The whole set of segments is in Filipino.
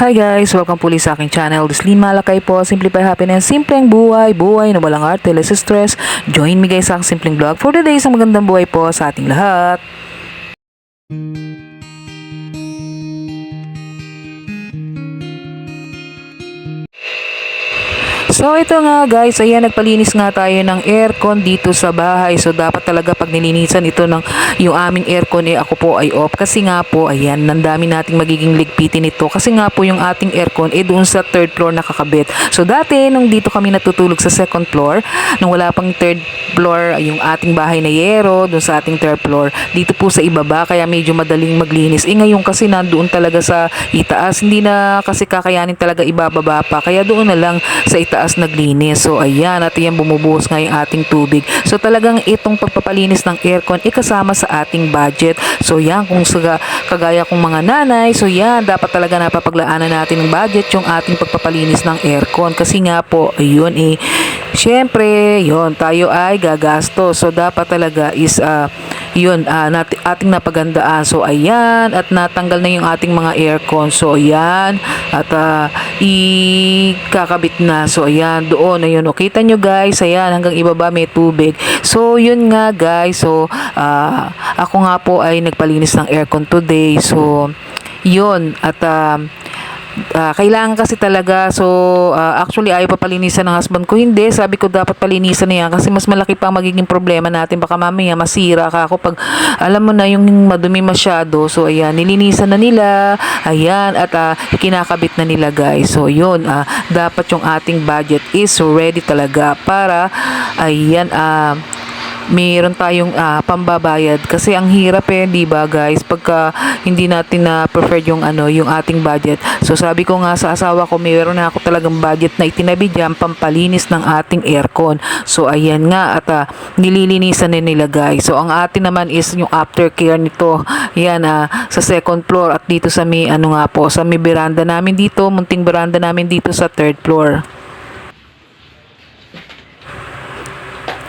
Hi guys! Welcome po ulit sa aking channel. This Lynn Malakay po. Simplify Happiness. Simpleng buhay. Buhay na walang arte, less stress. Join me guys sa aking simpleng vlog for today isang magandang buhay po sa ating lahat. So ito nga guys, ayan nagpalinis nga tayo ng aircon dito sa bahay. So dapat talaga pag nilinisan ito ng yung aming aircon eh ako po ay off. Kasi nga po, ayan, nandami nating magiging ligpitin ito. Kasi nga po yung ating aircon eh doon sa third floor nakakabit. So dati nung dito kami natutulog sa second floor, nung wala pang third floor yung ating bahay na yero doon sa ating third floor, dito po sa ibaba kaya medyo madaling maglinis. Eh ngayon kasi nandoon talaga sa itaas, hindi na kasi kakayanin talaga ibababa pa. Kaya doon na lang sa itaas naglinis. So ayan, at yan bumubuhos nga yung ating tubig. So talagang itong pagpapalinis ng aircon ikasama sa ating budget. So yan, kung sa, kagaya kong mga nanay, so yan, dapat talaga napapaglaanan natin ng budget yung ating pagpapalinis ng aircon. Kasi nga po, ayun eh, syempre, yun, tayo ay gagasto. So dapat talaga is, ah, yun, ah, nat- ating napagandaan. So ayan, at natanggal na yung ating mga aircon. So ayan, at ah, ikakabit na. So ayan, doon, ayun. O, kita nyo guys, ayan, hanggang ibaba may tubig. So yun nga guys, so ah, ako nga po ay nagpalinis ng aircon today. So yun, at ah, Ah, kailangan kasi talaga. So ah, actually ayaw pa palinisan ng husband ko. Hindi sabi ko dapat palinisan na yan kasi mas malaki pa magiging problema natin. Baka mamaya masira ka ako pag alam mo na yung madumi masyado. So ayan nilinisan na nila. Ayan at ah, kinakabit na nila guys. So yun ah, dapat yung ating budget is ready talaga para ayan ah mayroon tayong ah, pambabayad kasi ang hirap eh, 'di ba guys, pagka hindi natin na preferred yung ano, yung ating budget. So sabi ko nga sa asawa ko, mayroon na ako talagang budget na itinabi diyan pampalinis ng ating aircon. So ayan nga at ah, nililinisan na nila guys. So ang atin naman is yung aftercare nito. Yan ah, sa second floor at dito sa may ano nga po, sa may veranda namin dito, munting veranda namin dito sa third floor.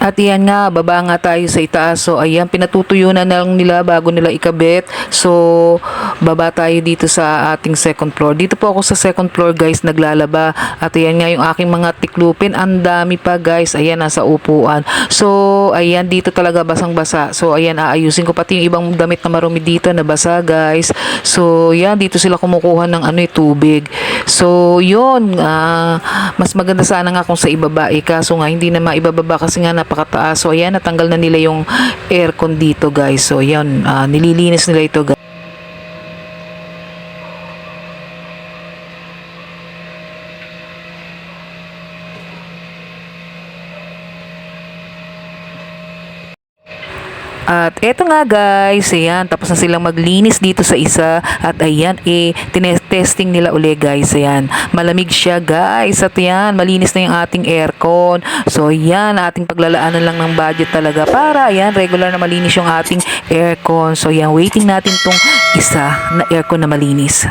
At yan nga, baba nga tayo sa itaas. So, ayan, pinatutuyo na lang nila bago nila ikabit. So, baba tayo dito sa ating second floor. Dito po ako sa second floor, guys, naglalaba. At ayan nga yung aking mga tiklupin. Ang dami pa, guys. Ayan, nasa upuan. So, ayan, dito talaga basang-basa. So, ayan, aayusin ko pati yung ibang damit na marumi dito na basa, guys. So, yan, dito sila kumukuha ng ano, eh, tubig. So, yun, ah, mas maganda sana nga kung sa ibaba. Eh, kaso nga, hindi na maibababa kasi nga napakataas. So, ayan, natanggal na nila yung aircon dito, guys. So, yan, ah, nililinis nila ito, guys. At eto nga guys, ayan, tapos na silang maglinis dito sa isa at ayan, eh, tinetesting nila uli guys, ayan. Malamig siya guys at ayan, malinis na yung ating aircon. So ayan, ating paglalaanan lang ng budget talaga para ayan, regular na malinis yung ating aircon. So ayan, waiting natin tong isa na aircon na malinis.